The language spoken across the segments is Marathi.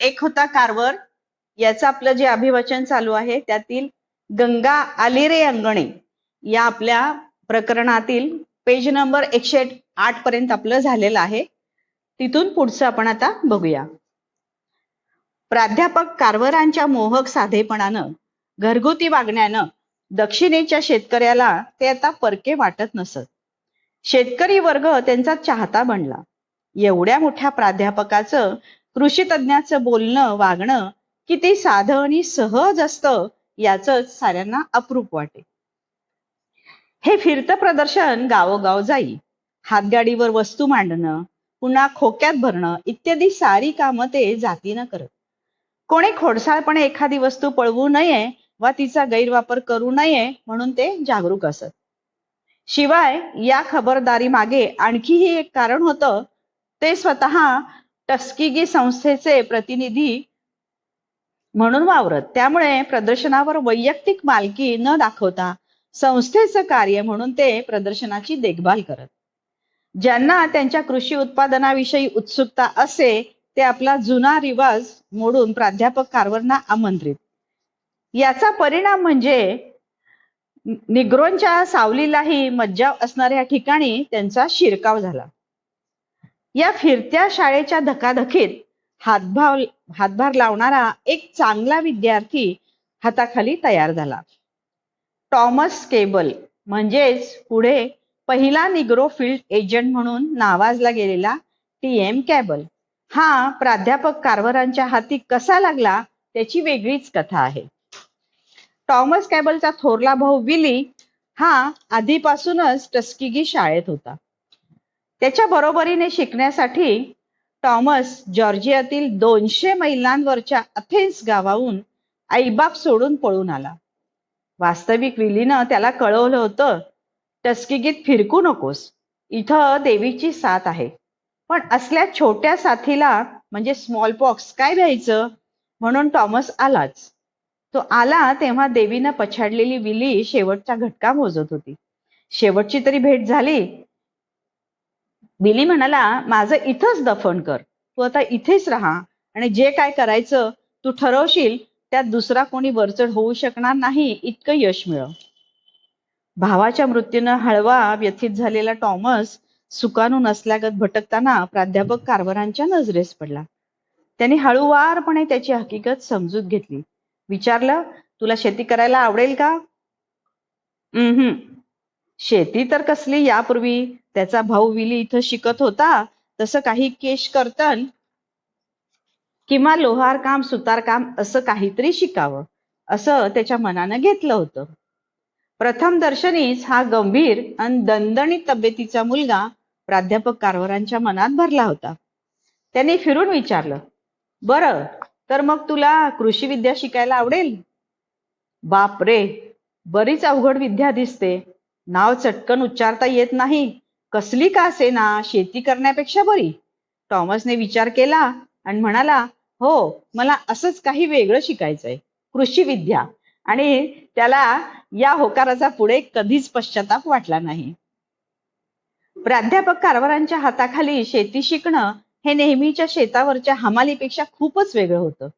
एक होता कारवर. याचं आपलं जे अभिवचन चालू आहे त्यातील गंगा आलेरे अंगणे या आपल्या प्रकरणातील पेज नंबर एकशे आठ पर्यंत आपलं झालेलं आहे. तिथून पुढचं आपण आता बघूया. प्राध्यापक कारवरांच्या मोहक साधेपणानं घरगुती वागण्यानं दक्षिणेच्या शेतकऱ्याला ते आता परके वाटत नसत. शेतकरी वर्ग त्यांचा चाहता बनला. एवढ्या मोठ्या प्राध्यापकाचं कृषी तज्ज्ञाचं बोलणं वागणं किती साधं आणि सहज असतं याच साऱ्यांना अप्रूप वाटे हे फिरतं प्रदर्शन गावोगाव जाई. हातगाडीवर वस्तू मांडणं पुन्हा खोक्यात भरणं इत्यादी सारी कामं ते जातीनं करत. कोणी खोडसाळपणे एखादी वस्तू पळवू नये वा तिचा गैरवापर करू नये म्हणून ते जागरूक असत. शिवाय या खबरदारी मागे आणखीही एक कारण होतं ते स्वतः टस्किगी संस्थेचे प्रतिनिधी म्हणून वावरत. त्यामुळे प्रदर्शनावर वैयक्तिक मालकी न दाखवता संस्थेचं कार्य म्हणून ते प्रदर्शनाची देखभाल करत. ज्यांना त्यांच्या कृषी उत्पादनाविषयी उत्सुकता असे ते आपला जुना रिवाज मोडून प्राध्यापक कारवरना आमंत्रित. याचा परिणाम म्हणजे निग्रोंच्या सावलीलाही मज्जाव असणाऱ्या ठिकाणी त्यांचा शिरकाव झाला. या फिरत्या शाळेच्या धकाधकीत हातभार हातभार लावणारा एक चांगला विद्यार्थी हाताखाली तयार झाला. टॉमस केबल म्हणजेच पुढे पहिला निग्रो फील्ड एजंट म्हणून नावाजला गेलेला टी एम कॅबल. हा प्राध्यापक कारवरांच्या हाती कसा लागला त्याची वेगळीच कथा आहे. टॉमस कॅबलचा थोरला भाऊ विली हा आधीपासूनच टस्किगी शाळेत होता. त्याच्या बरोबरीने शिकण्यासाठी टॉमस जॉर्जियातील दोनशे मैलांवरच्या अथेन्स गावाहून आईबाप सोडून पळून आला. वास्तविक विलीनं त्याला कळवलं होतं टस्किगीत फिरकू नकोस. इथं देवीची साथ आहे. पण असल्या छोट्या साथीला म्हणजे स्मॉल पॉक्स काय द्यायचं? म्हणून टॉमस आलाच. तो आला तेव्हा देवीनं पछाडलेली विली शेवटचा घटका मोजत होती. शेवटची तरी भेट झाली. बिली म्हणाला माझं इथंच दफन कर. तू आता इथेच राहा आणि जे काय करायचं तू ठरवशील त्यात दुसरा कोणी वरचढ होऊ शकणार नाही इतकं यश मिळव. भावाच्या मृत्यूनं हळवा व्यथित झालेला टॉमस सुकानू नसल्यागत भटकताना प्राध्यापक कारभारांच्या नजरेस पडला. त्यांनी हळूवारपणे त्याची हकीकत समजूत घेतली. विचारलं तुला शेती करायला आवडेल का? हम्म शेती तर कसली यापूर्वी. त्याचा भाऊ विली इथं शिकत होता. तसं काही केश कर्तन किंवा लोहार काम सुतार काम असं काहीतरी शिकावं असं त्याच्या मनानं घेतलं होतं. प्रथम दर्शनीच हा गंभीर आणि दणदणीत तब्येतीचा मुलगा प्राध्यापक कारवारांच्या मनात भरला होता. त्यांनी फिरून विचारलं बरं तर मग तुला कृषी विद्या शिकायला आवडेल? बाप रे बरीच अवघड विद्या दिसते. नाव चटकन उच्चारता येत नाही. कसली का असे ना शेती करण्यापेक्षा बरी. टॉमसने विचार केला आणि म्हणाला हो मला असंच काही वेगळं शिकायचंय. कृषी विद्या. आणि त्याला या होकाराचा पुढे कधीच पश्चाताप वाटला नाही. प्राध्यापक कारभारांच्या हाताखाली शेती शिकणं हे नेहमीच्या शेतावरच्या हमालीपेक्षा खूपच वेगळं होतं.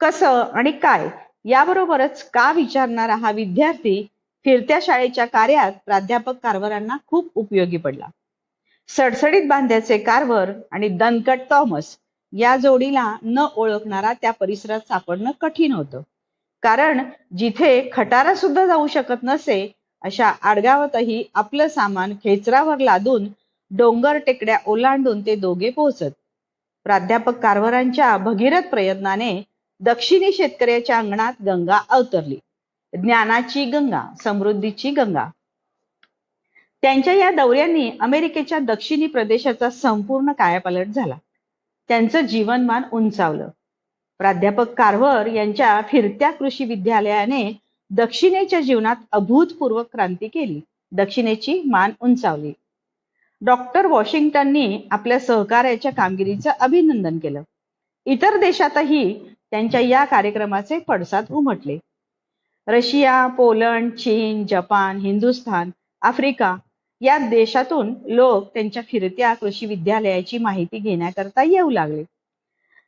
कसं आणि काय याबरोबरच का विचारणारा हा विद्यार्थी फिरत्या शाळेच्या कार्यात प्राध्यापक कारवारांना खूप उपयोगी पडला. सडसडीत बांध्याचे कारवर आणि दणकट थॉमस या जोडीला न ओळखणारा त्या परिसरात सापडणं कठीण होतं. कारण जिथे खटारा सुद्धा जाऊ शकत नसे अशा आडगावातही आपलं सामान खेचरावर लादून डोंगर टेकड्या ओलांडून ते दोघे पोहोचत. प्राध्यापक कारवारांच्या भगीरथ प्रयत्नाने दक्षिणी शेतकऱ्याच्या अंगणात गंगा अवतरली. ज्ञानाची गंगा समृद्धीची गंगा. त्यांच्या या दौऱ्यांनी अमेरिकेच्या दक्षिणी प्रदेशाचा संपूर्ण कायापालट झाला. त्यांचं जीवनमान उंचावलं. प्राध्यापक कारवर यांच्या फिरत्या कृषी विद्यालयाने दक्षिणेच्या जीवनात अभूतपूर्व क्रांती केली. दक्षिणेची मान उंचावली. डॉक्टर वॉशिंग्टननी आपल्या सहकार्याच्या कामगिरीचं अभिनंदन केलं. इतर देशातही त्यांच्या या कार्यक्रमाचे पडसाद उमटले. रशिया पोलंड चीन जपान हिंदुस्थान आफ्रिका या देशातून लोक त्यांच्या फिरत्या कृषी विद्यालयाची माहिती घेण्याकरता येऊ लागले.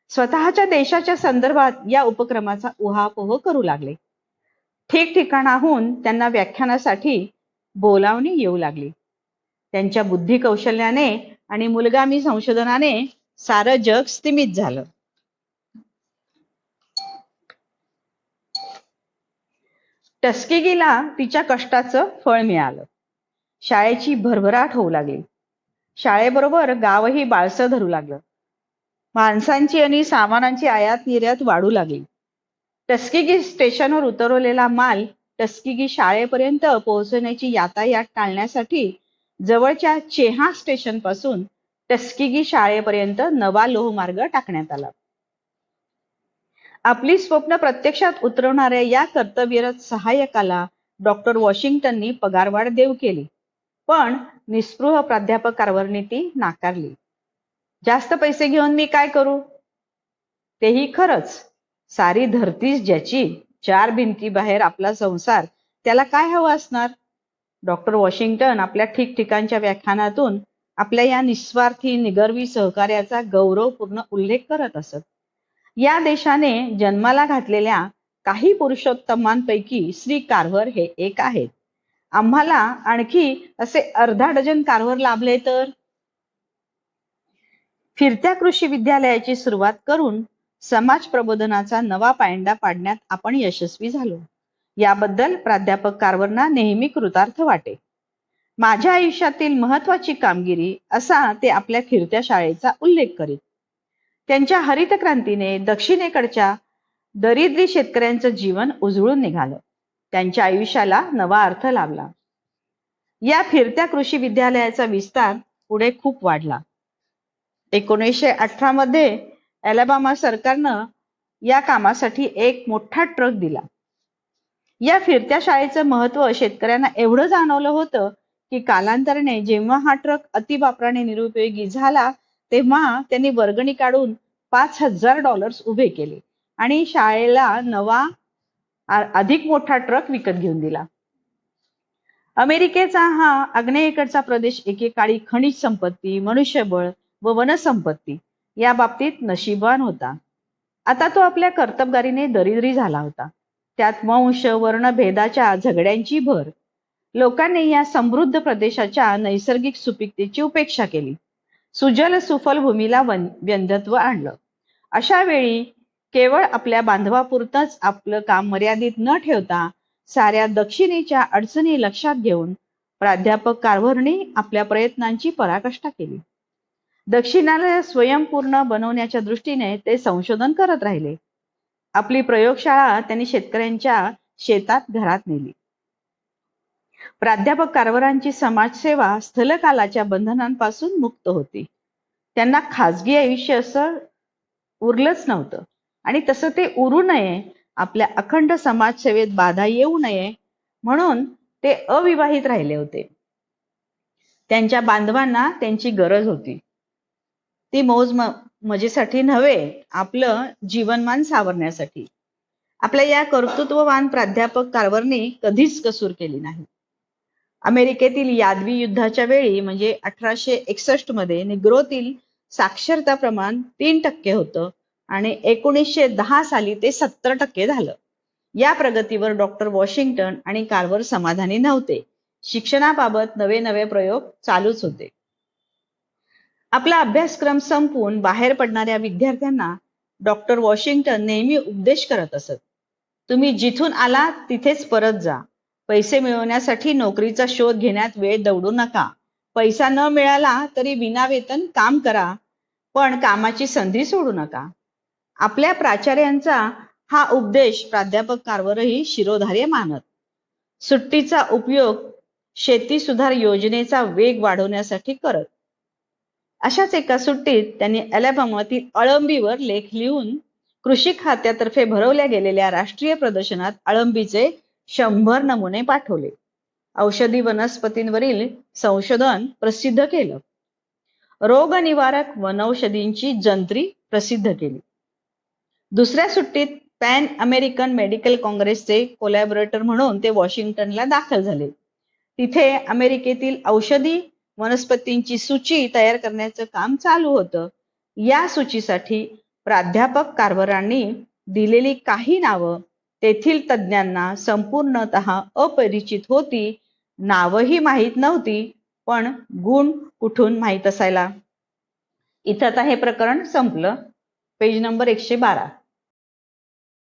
स्वतःच्या देशाच्या संदर्भात या उपक्रमाचा उहापोह करू लागले. ठिकठिकाणाहून त्यांना व्याख्यानासाठी बोलावणी येऊ लागली. त्यांच्या बुद्धी कौशल्याने आणि मुलगामी संशोधनाने सारं जग स्थिमित झालं. टस्केगीला तिच्या कष्टाचं फळ मिळालं. शाळेची भरभराट होऊ लागली. शाळेबरोबर गावही बाळसं धरू लागलं. माणसांची आणि सामानांची आयात निर्यात वाढू लागली. टस्किगी स्टेशनवर उतरवलेला माल टस्किगी शाळेपर्यंत पोहोचण्याची यातायात टाळण्यासाठी जवळच्या चेहा स्टेशनपासून टस्किगी शाळेपर्यंत नवा लोहमार्ग टाकण्यात आला. आपली स्वप्न प्रत्यक्षात उतरवणाऱ्या या कर्तव्यरत सहाय्यकाला डॉक्टर वॉशिंग्टननी पगारवाढ देऊ केली. पण निस्पृह प्राध्यापक कारभारने ती नाकारली. जास्त पैसे घेऊन मी काय करू? तेही खरंच. सारी धरतीच ज्याची चार भिंती बाहेर आपला संसार त्याला काय हवं असणार? डॉक्टर वॉशिंग्टन आपल्या ठिकठिकाणच्या व्याख्यानातून आपल्या या निस्वार्थी निगर्वी सहकार्याचा गौरवपूर्ण उल्लेख करत असत. या देशाने जन्माला घातलेल्या काही पुरुषोत्तमांपैकी श्री कारभार हे एक आहेत. आम्हाला आणखी असे अर्धा डझन कारभार लाभले तर? फिरत्या कृषी विद्यालयाची सुरुवात करून समाज प्रबोधनाचा नवा पायंडा पाडण्यात आपण यशस्वी झालो. याबद्दल प्राध्यापक कारवरना नेहमी कृतार्थ वाटे. माझ्या आयुष्यातील महत्वाची कामगिरी असा ते आपल्या फिरत्या शाळेचा उल्लेख करीत. त्यांच्या हरित क्रांतीने दक्षिणेकडच्या दरिद्री शेतकऱ्यांचं जीवन उजळून निघालं. त्यांच्या आयुष्याला नवा अर्थ लाभला. या फिरत्या कृषी विद्यालयाचा विस्तार पुढे खूप वाढला. एकोणीसशे अठरा मध्ये अलाबामा सरकारनं या कामासाठी एक मोठा ट्रक दिला. या फिरत्या शाळेचं महत्त्व शेतकऱ्यांना एवढं जाणवलं होतं की कालांतराने जेव्हा हा ट्रक अतिवापराने निरुपयोगी झाला तेव्हा त्यांनी वर्गणी काढून पाच हजार डॉलर्स उभे केले. आणि शाळेला नवा अधिक मोठा ट्रक विकत घेऊन दिला. अमेरिकेचा हा आग्नेयेकडचा प्रदेश एकेकाळी खनिज संपत्ती मनुष्यबळ व वनसंपत्ती या बाबतीत नशीबवान होता. आता तो आपल्या कर्तबगारीने दरिद्री झाला होता. त्यात वंश वर्ण भेदाच्या झगड्यांची भर. लोकांनी या समृद्ध प्रदेशाच्या नैसर्गिक सुपिकतेची उपेक्षा केली. सुजल सुफल भूमीला व्यंधत्व आणलं. अशा वेळी केवळ आपल्या बांधवापुरतच आपलं काम मर्यादित न ठेवता साऱ्या दक्षिणेच्या अडचणी लक्षात घेऊन प्राध्यापक कारभारणी आपल्या प्रयत्नांची पराकाष्ठा केली. दक्षिणाला स्वयंपूर्ण बनवण्याच्या दृष्टीने ते संशोधन करत राहिले. आपली प्रयोगशाळा त्यांनी शेतकऱ्यांच्या शेतात घरात नेली. प्राध्यापक कारवारांची समाजसेवा स्थलकालाच्या बंधनांपासून मुक्त होती. त्यांना खाजगी आयुष्य असं उरलंच नव्हतं. आणि तसं ते उरू नये आपल्या अखंड समाजसेवेत बाधा येऊ नये म्हणून ते अविवाहित राहिले होते. त्यांच्या बांधवांना त्यांची गरज होती. ती मौज मजेसाठी नव्हे आपलं जीवनमान सावरण्यासाठी. आपल्या या कर्तृत्ववान प्राध्यापक कारवरने कधीच कसूर केली नाही. अमेरिकेतील यादवी युद्धाच्या वेळी म्हणजे अठराशे एकसष्टमध्ये निग्रोतील साक्षरता प्रमाण तीन टक्के होतं आणि एकोणीसशे दहा साली ते सत्तर टक्के झालं. या प्रगतीवर डॉक्टर वॉशिंग्टन आणि कारवर समाधानी नव्हते. शिक्षणाबाबत नवे नवे प्रयोग चालूच होते. आपला अभ्यासक्रम संपवून बाहेर पडणाऱ्या विद्यार्थ्यांना डॉक्टर वॉशिंग्टन नेहमी उपदेश करत असत. तुम्ही जिथून आला तिथेच परत जा. पैसे मिळवण्यासाठी नोकरीचा शोध घेण्यात वेळ दौडू नका. पैसा न मिळाला तरी विनावेतन काम करा पण कामाची संधी सोडू नका. आपल्या प्राचार्यांचा हा उपदेश प्राध्यापक कारवरही शिरोधार्य मानत. सुट्टीचा उपयोग शेती सुधार योजनेचा वेग वाढवण्यासाठी करत. अशाच एका सुट्टीत त्यांनी अलाबामातील अळंबीवर लेख लिहून कृषी खात्यातर्फे भरवल्या गेलेल्या राष्ट्रीय प्रदर्शनात अळंबीचे शंभर नमुने पाठवले. औषधी वनस्पतींवरील संशोधन प्रसिद्ध केलं. रोग निवारक वनौषधींची जंत्री प्रसिद्ध केली. दुसऱ्या सुट्टीत पॅन अमेरिकन मेडिकल काँग्रेसचे कोलॅबोरेटर म्हणून ते वॉशिंग्टनला दाखल झाले. तिथे अमेरिकेतील औषधी वनस्पतींची सूची तयार करण्याचं काम चालू होतं. या सूचीसाठी प्राध्यापक कारभारांनी दिलेली काही नावं तेथील तज्ज्ञांना संपूर्णतः अपरिचित होती. नावही माहीत नव्हती पण गुण कुठून माहीत असायला? इथं आता हे प्रकरण संपलं. पेज नंबर एकशे बारा.